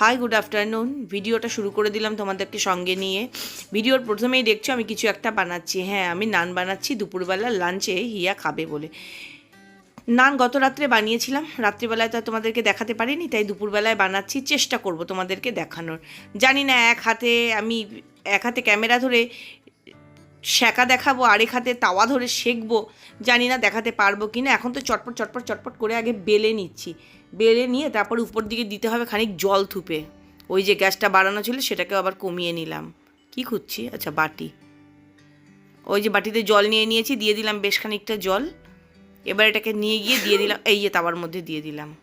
Hi good afternoon ভিডিওটা শুরু করে দিলাম তোমাদেরকে সঙ্গে নিয়ে। ভিডিওর প্রথমেই দেখছ, আমি কিছু একটা বানাচ্ছি। হ্যাঁ আমি নান বানাচ্ছি, দুপুরবেলা লাঞ্চে হিয়া খাবে বলে। নান গত রাত্রে বানিয়েছিলাম, রাত্রিবেলায় তো তোমাদেরকে দেখাতে পারিনি, তাই দুপুরবেলায় বানাচ্ছি, চেষ্টা করব তোমাদেরকে দেখানোর। জানি না, এক হাতে আমি, এক হাতে ক্যামেরা ধরে শেখা দেখাবো, আরেক হাতে তাওয়া ধরে শেখবো, জানি না দেখাতে পারব কি না এখন তো চটপট চটপট চটপট করে আগে বেলে নিচ্ছি। বেলে নিয়ে তারপর উপর দিকে দিতে হবে খানিক জল থুপে। ওই যে গ্যাসটা বাড়ানো ছিল সেটাকেও আবার কমিয়ে নিলাম। কি খুঁজছি? আচ্ছা বাটি। ওই যে বাটিতে জল নিয়ে নিয়েছি, দিয়ে দিলাম বেশ খানিকটা জল। এবার এটাকে নিয়ে গিয়ে দিয়ে দিলাম, এই যে তাওয়ার মধ্যে দিয়ে দিলাম।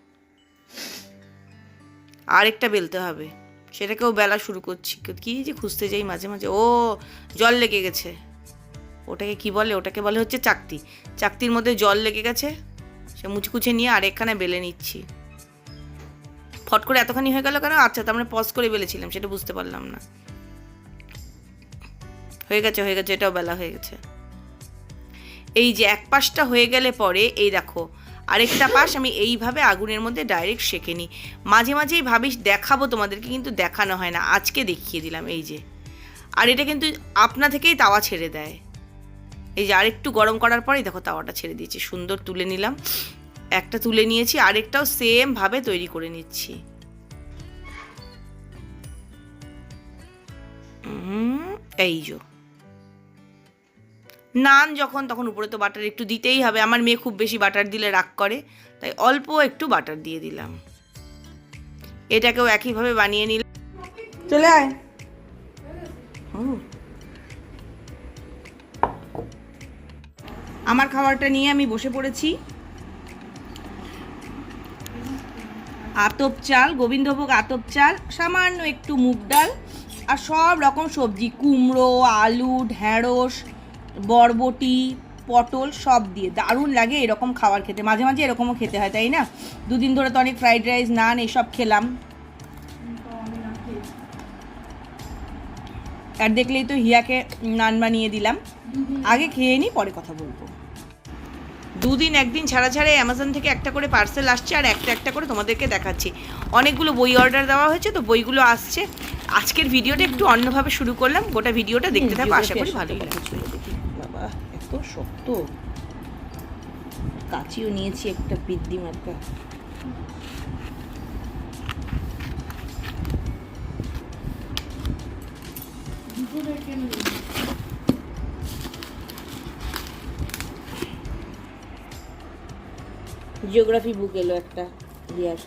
আরেকটা বেলতে হবে। সেটাকেও বেলা শুরু করছি। কি যে খুঁজতে যাই মাঝে মাঝে। ও, জল লেগে গেছে। ওটাকে কি বলে? ওটাকে বলে হচ্ছে চাকতি। চাকতির মধ্যে জল লেগে গেছে। সে মুচকুচে নিয়ে আরেকখানে বেলে নিচ্ছি। ফট করে এতখানি হয়ে গেল কেন? আচ্ছা তার মানে পজ করে বেলেছিলাম, সেটা বুঝতে পারলাম না। হয়ে গেছে হয়ে গেছে, এটাও বেলা হয়ে গেছে। এই যে এক পাশটা হয়ে গেলে পরে, এই দেখো, আরেকটা পাশ আমি এইভাবে আগুনের মধ্যে ডাইরেক্ট সেঁকে নিই। মাঝে মাঝেই ভাবিস, দেখাবো তোমাদেরকে, কিন্তু দেখানো হয় না। আজকে দেখিয়ে দিলাম, এই যে। আর এটা কিন্তু আপনা থেকেই তাওয়া ছেড়ে দেয়। এই যে আরেকটু গরম করার পরেই দেখো তাওয়াটা ছেড়ে দিয়েছি। সুন্দর তুলে নিলাম। একটা তুলে নিয়েছি আরেকটাও সেম ভাবে তৈরি করে নিচ্ছি। এই যো। নান যখন তখন উপরে তো বাটার একটু দিতেই হবে। আমার মেয়ে খুব বেশি বাটার দিলে রাগ করে তাই অল্প একটু বাটার দিয়ে দিলাম। এটাকেও একইভাবে বানিয়ে নিলাম। চলে আয়। আমার খাবারটা নিয়ে আমি বসে পড়েছি। আতপ চাল, গোবিন্দভোগ আতপ চাল, সামান্য একটু মুগ ডাল আর সব রকম সবজি, কুমড়ো, আলু, ঢ্যাঁড়স, বরবটি, পটল সব দিয়ে। দারুণ লাগে এরকম খাবার খেতে। মাঝে মাঝে এরকমও খেতে হয়, তাই না? দুদিন ধরে তো অনেক ফ্রাইড রাইস, নান এসব খেলাম। আর দেখলেই তো হিয়াকে নান বানিয়ে দিলাম। আগে খেয়ে নিই পরে কথা বলব। দুদিন একদিন ছাড়া ছাড়াই অ্যামাজন থেকে একটা করে পার্সেল আসছে আর একটা একটা করে তোমাদেরকে দেখাচ্ছি। অনেকগুলো বই অর্ডার দেওয়া হয়েছে তো বইগুলো আসছে। আজকের ভিডিওটা একটু অন্যভাবে শুরু করলাম গোটা ভিডিওটা দেখতে থাকো আশা করি ভালোই লাগবে। বাবা এত শক্ত। কাচিও নিয়েছি একটা বৃদ্ধি মার্কা। জিওগ্রাফি বুক এলো একটা রিয়ার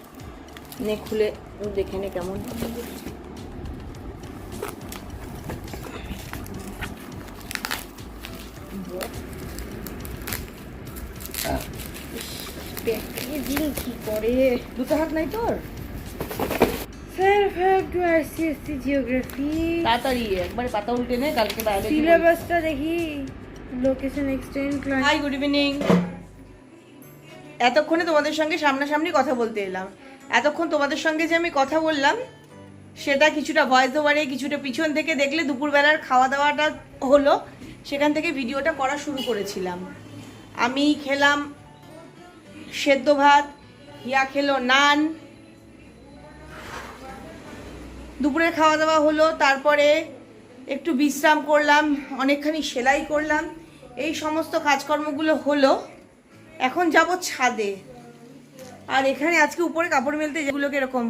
নে খুলে দেখে নে কেমন। কি করে? দুটো হাত নাই তোর? Geography. তাড়াতাড়ি একবারে পাতা উল্টে নে কালকে সিলেবাসটা দেখি। Location extend class hi good evening এতক্ষণে তোমাদের সঙ্গে সামনাসামনি কথা বলতে এলাম। এতক্ষণ তোমাদের সঙ্গে যে আমি কথা বললাম, সেটা কিছুটা ভয়েস ওভারে কিছুটা পিছন থেকে দেখলে দুপুরবেলার খাওয়া দাওয়াটা হলো, সেখান থেকে ভিডিওটা করা শুরু করেছিলাম। আমি খেলাম সেদ্ধ ভাত, হিয়া খেলো নান। দুপুরের খাওয়া দাওয়া হলো, তারপরে একটু বিশ্রাম করলাম, অনেকখানি সেলাই করলাম। এই সমস্ত কাজকর্মগুলো হলো এখন যাব ছাদে। আর এখানে আজকে উপরে কাপড় মেলতে যেগুলোকে এরকম,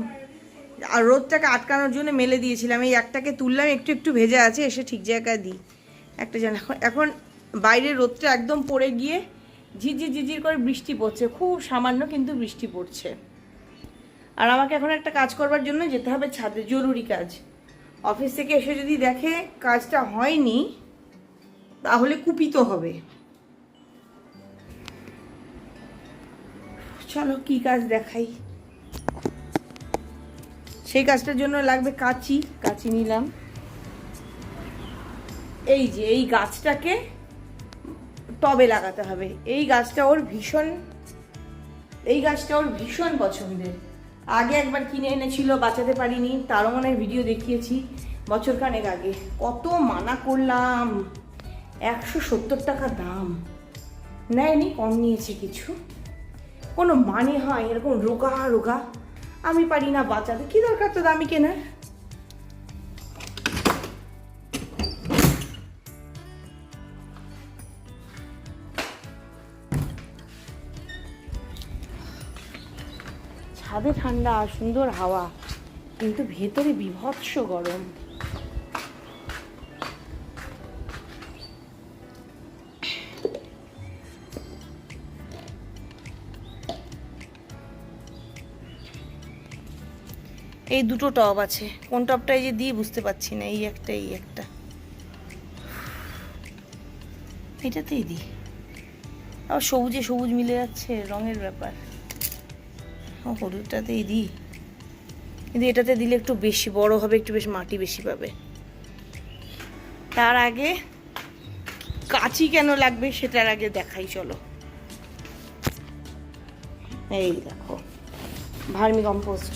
আর রোদটাকে আটকানোর জন্য মেলে দিয়েছিলাম। এই একটাকে তুললাম, একটু একটু ভেজে আছে, এসে ঠিক জায়গায় দিই। একটা যেন এখন এখন বাইরের রোদটা একদম পড়ে গিয়ে ঝিরঝির ঝিরঝির করে বৃষ্টি পড়ছে, খুব সামান্য কিন্তু বৃষ্টি পড়ছে। আর আমাকে এখন একটা কাজ করবার জন্য যেতে হবে ছাদে, জরুরি কাজ। অফিস থেকে এসে যদি দেখে কাজটা হয়নি, তাহলে কুপিত হবে। চলো কি কাজ দেখাই? সেই কাজটার জন্য লাগবে কাঁচি। কাঁচি নিলাম। এই যে, এই গাছটাকে টবে লাগাতে হবে। এই গাছটা ওর ভীষণ, এই গাছটা ওর ভীষণ পছন্দের। আগে একবার কিনে এনেছিল, বাঁচাতে পারিনি। তারও মনে ভিডিও দেখিয়েছি বছর আগে। কত মানা করলাম। একশো সত্তর টাকা দাম। নেয়নি, কম নিয়েছে কিছু। কোনো মানে হয়, এরকম রোগা রোগা? আমি পারি না বাঁচাতে। কি দরকার তো দামি কেনার? ছাদে ঠান্ডা সুন্দর হাওয়া, কিন্তু ভেতরে বিভৎস গরম। এই দুটো টব আছে। কোন টবটাই যে দিই বুঝতে পারছি না, এই একটা এই একটা। এটাতেই দিই। আবার সবুজে সবুজ মিলে যাচ্ছে, রঙের ব্যাপার। হলুদটাতেই দিই। কিন্তু এটাতে দিলে একটু বেশি বড় হবে, একটু বেশ মাটি বেশি পাবে। তার আগে কাঁচি কেন লাগবে সেটার আগে দেখাই, চলো। এই দেখো, ভার্মি কম্পোস্ট।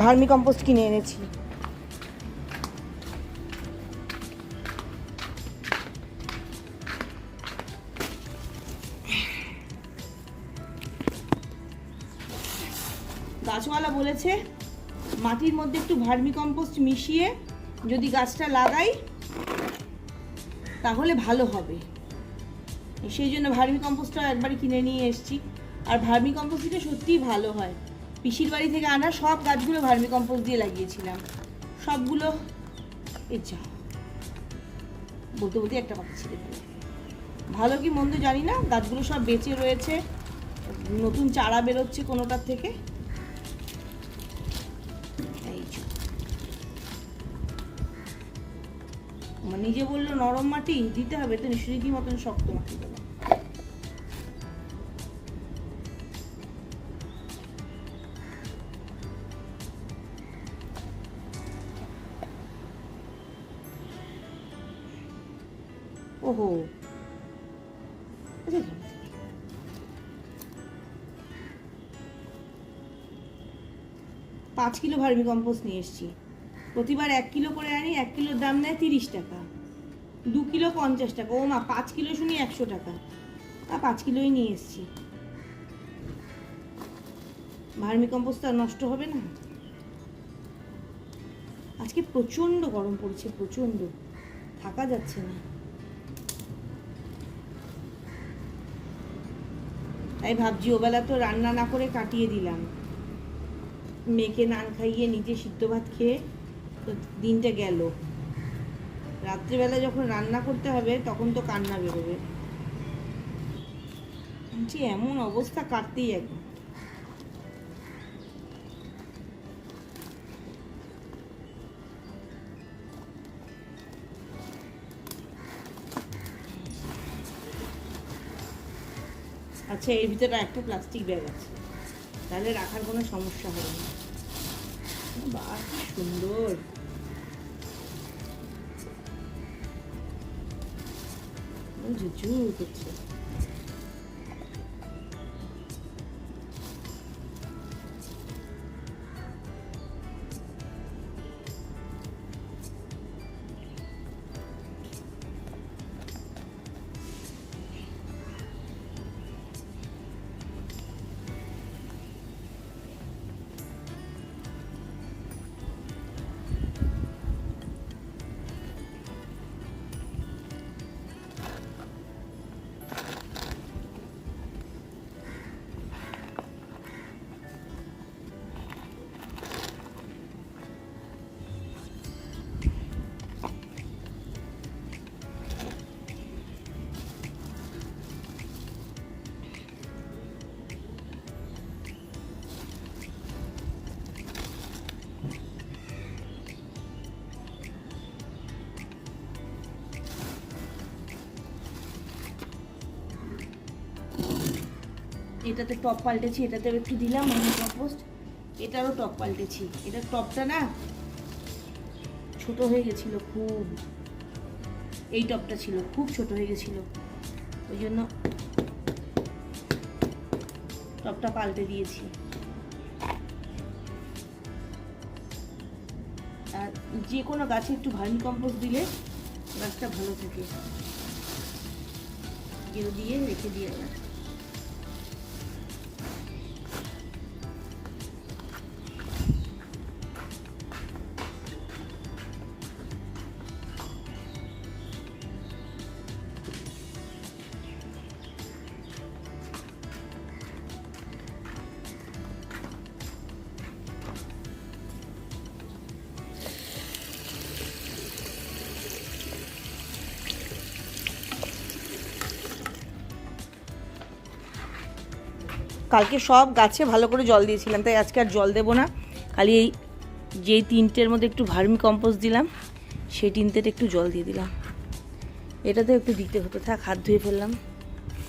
ভার্মি কম্পোস্ট কিনে এনেছি। গাছওয়ালা বলেছে, মাটির মধ্যে একটু ভার্মি কম্পোস্ট মিশিয়ে যদি গাছটা লাগাই, তাহলে ভালো হবে। সেই জন্য ভার্মি কম্পোস্টটা একবারই কিনে নিয়ে এসেছি। আর ভার্মি কম্পোস্টটা সত্যিই ভালো হয়। পিসির বাড়ি থেকে আনা সব গাছগুলো ভার্মি কম্পোস্ট দিয়ে লাগিয়েছিলাম। সবগুলো যা বলতে বলতে একটা কথা ছেড়ে দিল ভালো কি মন্দ জানি না, গাছগুলো সব বেঁচে রয়েছে, নতুন চারা বেরোচ্ছে কোনোটার থেকে। যে। নিজে বলল, নরম মাটি, দিতে হবে তো নিশ্চয়ই কি মতন শক্ত মাটি ওহো। আচ্ছা, আচ্ছা। পাঁচ কিলো ভার্মি কম্পোস্ট নিয়ে এসেছি। প্রতিবার এক কিলো করে আনি এক কিলোর দাম নেয় তিরিশ টাকা। দু কিলো পঞ্চাশ টাকা। ও মা পাঁচ কিলো শুনি একশো টাকা। তা পাঁচ কিলোই নিয়ে এসেছি। ভার্মি কম্পোস্ট আর নষ্ট হবে না। আজকে প্রচণ্ড গরম পড়ছে প্রচণ্ড। থাকা যাচ্ছে না। তাই ভাবছি ওবেলা তো রান্না না করে কাটিয়ে দিলাম। মেয়েকে নান খাইয়ে নিজে সিদ্ধ ভাত খেয়ে তো দিনটা গেল। রাত্রিবেলা যখন রান্না করতে হবে তখন তো কান্না বেরোবে। এমন অবস্থা কাটতেই একদম আচ্ছা এর ভিতরে একটা প্লাস্টিক ব্যাগ আছে। তাহলে রাখার কোনো সমস্যা হবে না। বাহ সুন্দর। ঝুঝুর করছে। এটাতে টপ পাল্টেছি, এটাতে একটু দিলাম কম্পোস্ট এটারও টপ পাল্টেছি। এটার টপটা না, ছোট হয়ে গেছিল খুব। এই টপটা ছিল, খুব ছোট হয়ে গেছিল। ওই জন্য টপটা পাল্টে দিয়েছি। আর যে কোনো গাছে একটু ভার্মি কম্পোস্ট দিলে গাছটা ভালো থাকে। দিয়ে রেখে দিয়ে কালকে সব গাছে ভালো করে জল দিয়েছিলাম, তাই আজকে আর জল দেবো না। খালি এই যেই তিনটের মধ্যে একটু ভার্মি কম্পোস্ট দিলাম, সেই তিনটের একটু জল দিয়ে দিলাম। এটাতেও একটু দিতে হতো, থাক, হাত ধুয়ে ফেললাম,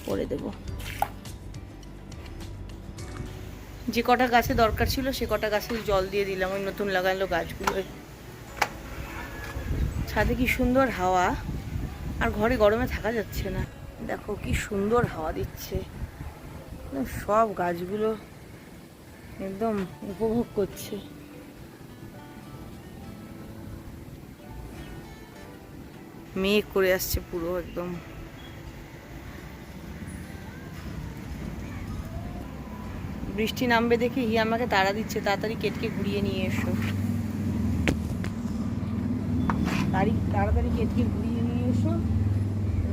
পরে দেবো। যে কটা গাছে দরকার ছিল, সে কটা গাছে জল দিয়ে দিলাম, ওই নতুন লাগালো গাছগুলো। ছাদে কি সুন্দর হাওয়া, আর ঘরে গরমে থাকা যাচ্ছে না। দেখো, কি সুন্দর হাওয়া দিচ্ছে। সব গাছগুলো একদম উপভোগ করছে। মেঘ করে আসছে পুরো একদম। বৃষ্টি নামবে দেখে হি আমাকে তাড়া দিচ্ছে, তাড়াতাড়ি কেটকে ঘুরিয়ে নিয়ে এসো। তাড়ি, তাড়াতাড়ি কেটকে ঘুরিয়ে নিয়ে এসো,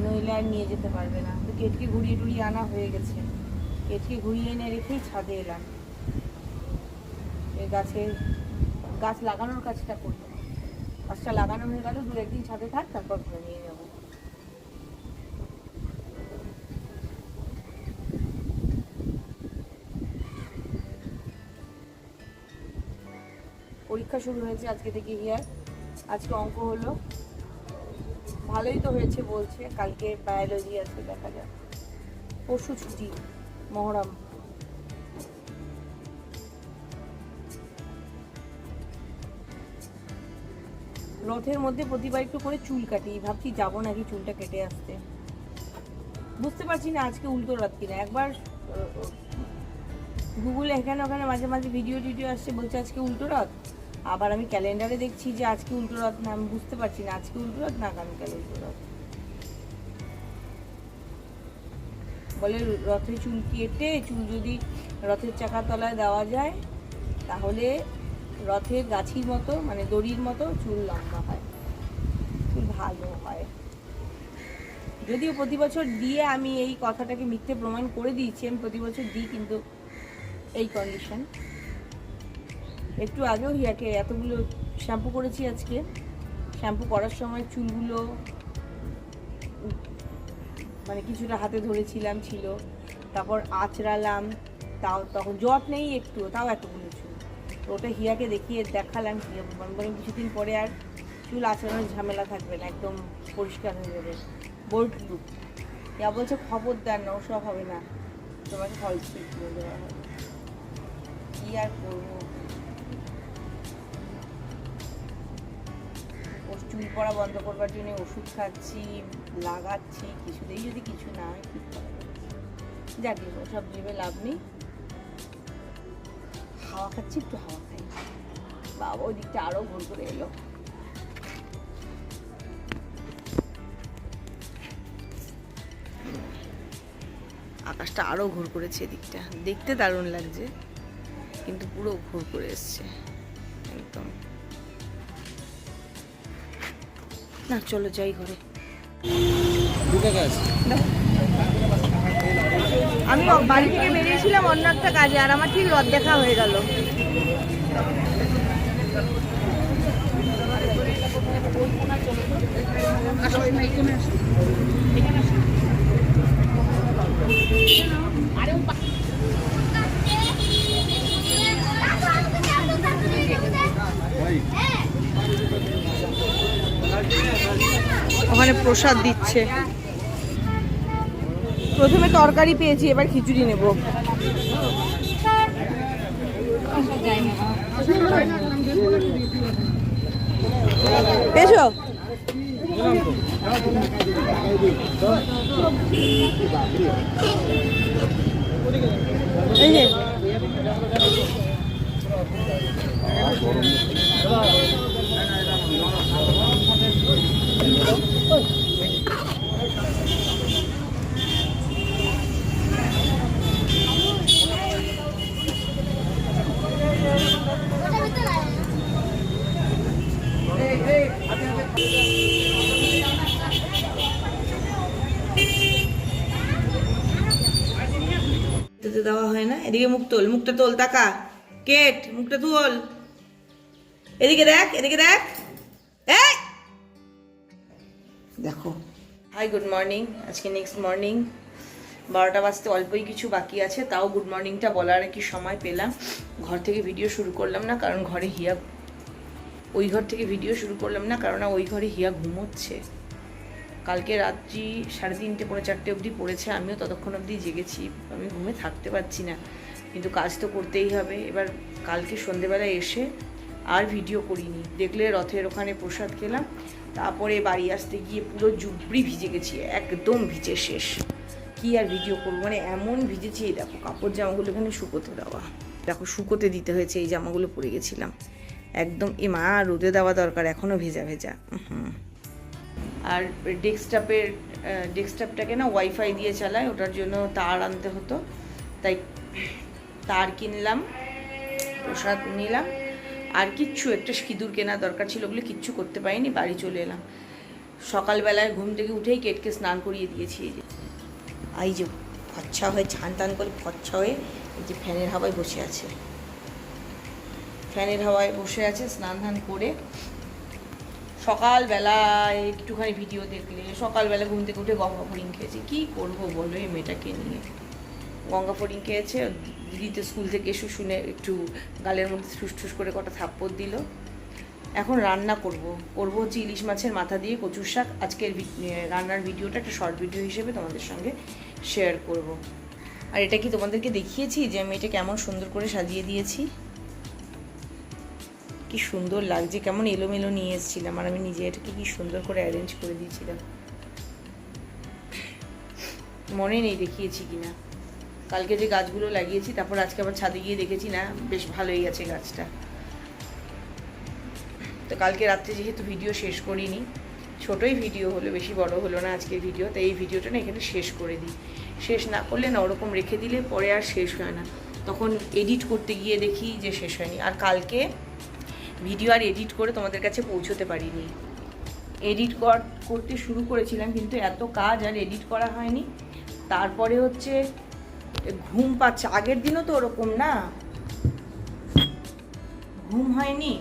নইলে আর নিয়ে যেতে পারবে না। তো কেটকে ঘুরিয়ে টুরিয়ে আনা হয়ে গেছে। কেটকে ঘুরিয়ে এনে রেখেই ছাদে এলাম। এই গাছে গাছ লাগানোর কাজটা করব। গাছটা লাগানো হয়ে গেল, দু একদিন ছাদে থাক, তারপর ঘুরে নিয়ে যাব। পরীক্ষা শুরু হয়েছে আজকে থেকে হিয়ার আজকে অঙ্ক হলো। ভালোই তো হয়েছে বলছে, কালকে বায়োলজি আছে, দেখা যাক। পরশু ছুটি। মহরম রথের মধ্যে প্রতিবার একটু করে চুল কাটি। ভাবছি যাব নাকি চুলটা কেটে আসতে। বুঝতে পারছি না আজকে উল্টো রথ কিনা। একবার গুগলে এখানে ওখানে মাঝে মাঝে ভিডিও টিডিও আসছে, বলছে আজকে উল্টো রথ। আবার আমি ক্যালেন্ডারে দেখছি যে আজকে উল্টো রথ না, আমি বুঝতে পারছি না আজকে উল্টো রথ না আগামীকাল উল্টো রথ। বলে রথে চুল কেটে, চুল যদি রথের চাকার তলায় দেওয়া যায়, তাহলে রথের গাছির মতো মানে দড়ির মতো চুল লম্বা হয়। চুল ভালো হয়। যদিও প্রতি বছর দিয়ে আমি এই কথাটাকে মিথ্যে প্রমাণ করে দিয়েছি, আমি প্রতি বছর দিই কিন্তু এই কন্ডিশন একটু আগেও হিয়াকে এতগুলো শ্যাম্পু করেছি আজকে। শ্যাম্পু করার সময় চুলগুলো মানে কিছুটা হাতে ধরেছিলাম ছিল। তারপর আঁচড়ালাম, তাও তখন জট নেই একটু তাও এতগুলো চুল। তো ওটা হিয়াকে দেখিয়ে দেখালাম, হিয়া বললাম কিছুদিন পরে আর চুল আঁচড়ানোর ঝামেলা থাকবে না, একদম পরিষ্কার হয়ে যাবে। বোল্ট প্রুফ ইয়া বলছে খবরদার না, ওসব হবে না। তোমাকে করে দেওয়া হবে। কি আর করব? চুল পড়া বন্ধ করবার জন্য ওষুধ খাচ্ছি লাগাচ্ছি কিছুতেই যদি কিছু না হয়। কি? যাক গে, ওসব ভেবে লাভ নেই। হাওয়া খাচ্ছি একটু হাওয়া খাই। বাবা ওই দিকটা আরও ভোর করে এলো। আকাশটা আরও ঘুর করেছে এদিকটা। দেখতে দারুণ লাগছে কিন্তু পুরো ঘুর করে এসছে। না চলো যাই ঘরে। আমি বাড়ি থেকে বেরিয়েছিলাম অন্য একটা কাজে আর আমার ঠিক রদ দেখা হয়ে গেল। ওখানে প্রসাদ দিচ্ছে। প্রথমে তরকারি পেয়েছি এবার খিচুড়ি নেব। পেয়েছ? এই যে যেতে দেওয়া হয় না এদিকে মুখ তোল মুখটা তোল তাকা। কেট মুখটা তোল। এদিকে দেখ এদিকে দেখ। এই! দেখো। হাই গুড মর্নিং আজকে নেক্সট মর্নিং বারোটা বাজতে অল্পই কিছু বাকি আছে তাও গুড মর্নিংটা বলার কি সময় পেলাম। ঘর থেকে ভিডিও শুরু করলাম না কারণ ঘরে হিয়া ওই ঘর থেকে ভিডিও শুরু করলাম না কারণ ওই ঘরে হিয়া ঘুমোচ্ছে। কালকে রাত্রি সাড়ে তিনটে পৌনে চারটে অবধি পড়েছে আমিও ততক্ষণ অবধি জেগেছি আমি ঘুমে থাকতে পারছি না। কিন্তু কাজ তো করতেই হবে। এবার কালকে সন্ধেবেলায় এসে আর ভিডিও করিনি। দেখলে রথের ওখানে প্রসাদ খেলাম। তারপরে বাড়ি আসতে গিয়ে পুরো জুবড়ি ভিজে গেছি, একদম ভিজে শেষ। কি আর ভিডিও করব? মানে এমন ভিজেছি দেখো কাপড় জামাগুলো এখানে শুকোতে দেওয়া। দেখো শুকোতে দিতে হয়েছে, এই জামাগুলো পরে গেছিলাম। একদম, এ মা, রোদে দেওয়া দরকার এখনও ভেজা ভেজা। হুম আর ডেস্কটপের ডেস্কটপটাকে না ওয়াইফাই দিয়ে চালায়, ওটার জন্য তার আনতে হতো। তাই তার কিনলাম, প্রসাদ নিলাম। আর কিচ্ছু, একটা সিঁদুর কেনা দরকার ছিল ওগুলো কিচ্ছু করতে পারিনি, বাড়ি চলে এলাম। সকালবেলায় ঘুম থেকে উঠেই কেটকে স্নান করিয়ে দিয়েছি এই যে। এই যে ফচ্ছা হয়ে, ছান টান করে ফচ্ছা হয়ে এই যে ফ্যানের হাওয়ায় বসে আছে। ফ্যানের হাওয়ায় বসে আছে, স্নান ধান করে সকালবেলায় একটুখানি ভিডিও দেখলে, সকালবেলা ঘুম থেকে উঠে গঙ্গা ফড়িং খেয়েছি। কী করব বলো এই মেয়েটাকে নিয়ে? গঙ্গা ফড়িং খেয়েছে। দিদি তো স্কুল থেকে এসে শুনে একটু গালের মধ্যে ঠুস ঠুস করে কটা থাপ্পড় দিল। এখন রান্না করব। করব হচ্ছে ইলিশ মাছের মাথা দিয়ে কচুর শাক। আজকের রান্নার ভিডিওটা একটা শর্ট ভিডিও হিসেবে তোমাদের সঙ্গে শেয়ার করব। আর এটা কি তোমাদেরকে দেখিয়েছি যে আমি এটা কেমন সুন্দর করে সাজিয়ে দিয়েছি? কি সুন্দর লাগছে, কেমন এলোমেলো নিয়ে এসেছিলাম। আর আমি নিজে এটাকে কি সুন্দর করে অ্যারেঞ্জ করে দিয়েছিলাম। মনে নেই দেখিয়েছি কিনা। কালকে যে গাছগুলো লাগিয়েছি, তারপর আজকে আবার ছাদে গিয়ে দেখেছি না, বেশ ভালোই আছে গাছটা। তো কালকে রাত্রে যেহেতু ভিডিও শেষ করিনি, ছোটোই ভিডিও হলো, বেশি বড় হলো না আজকের ভিডিও, তাই এই ভিডিওটা না এখানে শেষ করে দিই। শেষ না করলে না ওরকম রেখে দিলে পরে আর শেষ হয় না। তখন এডিট করতে গিয়ে দেখি যে শেষ হয়নি। আর কালকে ভিডিও আর এডিট করে তোমাদের কাছে পৌঁছতে পারিনি। এডিট করতে শুরু করেছিলাম, কিন্তু এত কাজ আর এডিট করা হয়নি। তারপরে হচ্ছে ঘুম পাচ্ছে। আগের দিনও তো ওরকম না? ঘুম হয়নি।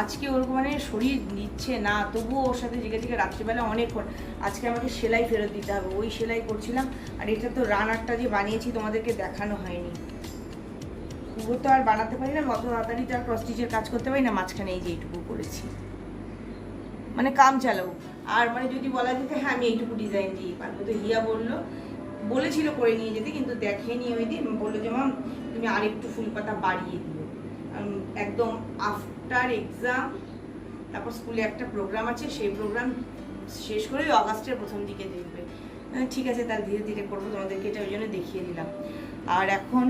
আজকে ওরকম মানে শরীর নিচ্ছে না, তবুও ওর সাথে জেগে জিগে রাত্রিবেলা অনেকক্ষণ আজকে আমাকে সেলাই ফেরত দিতে হবে, ওই সেলাই করছিলাম, আর এটা তো রানারটা যে বানিয়েছি তোমাদেরকে দেখানো হয়নি। পুরো তো আর বানাতে পারি না, অত তাড়াতাড়ি তো আর ক্রস স্টিচের কাজ করতে পারি না, মাঝখানে এই যে এইটুকু করেছি। মানে কাম চালাও। আর মানে যদি বলা যেত হ্যাঁ আমি এইটুকু ডিজাইন দিয়ে পারব। তো হিয়া বলল বলেছিল করে নিয়ে যেতে কিন্তু দেখেনি ওই দিন বলল যে মাম তুমি আরেকটু ফুল পাতা বাড়িয়ে দিও। একদম আফটার এক্সাম তারপর স্কুলে একটা প্রোগ্রাম আছে সেই প্রোগ্রাম শেষ করে অগাস্টের প্রথম দিকে দেখবে। আহ, ঠিক আছে তার ধীরে ধীরে করব তোমাদেরকে এটা ওই জন্য দেখিয়ে দিলাম। আর এখন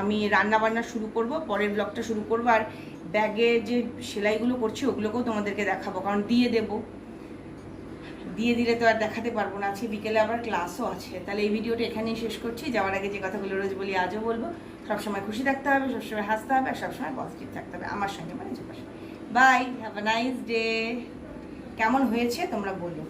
আমি রান্না বান্না শুরু করব পরের ব্লগটা শুরু করব আর ব্যাগে যে সেলাইগুলো করছি ওগুলোকেও তোমাদেরকে দেখাবো কারণ দিয়ে দেব। দিয়ে দিলে তো আর দেখাতে পারব না। আজকে বিকেলে আবার ক্লাসও আছে। তাহলে এই ভিডিওটা এখানেই শেষ করছি। যাওয়ার আগে যে কথাগুলো রোজ বলি, আজও বলব, সবসময় খুশি থাকতে হবে, সবসময় হাসতে হবে, আর সবসময় পজিটিভ থাকতে হবে। আমার সঙ্গে মানে bye have a nice day কেমন হয়েছে তোমরা বলো।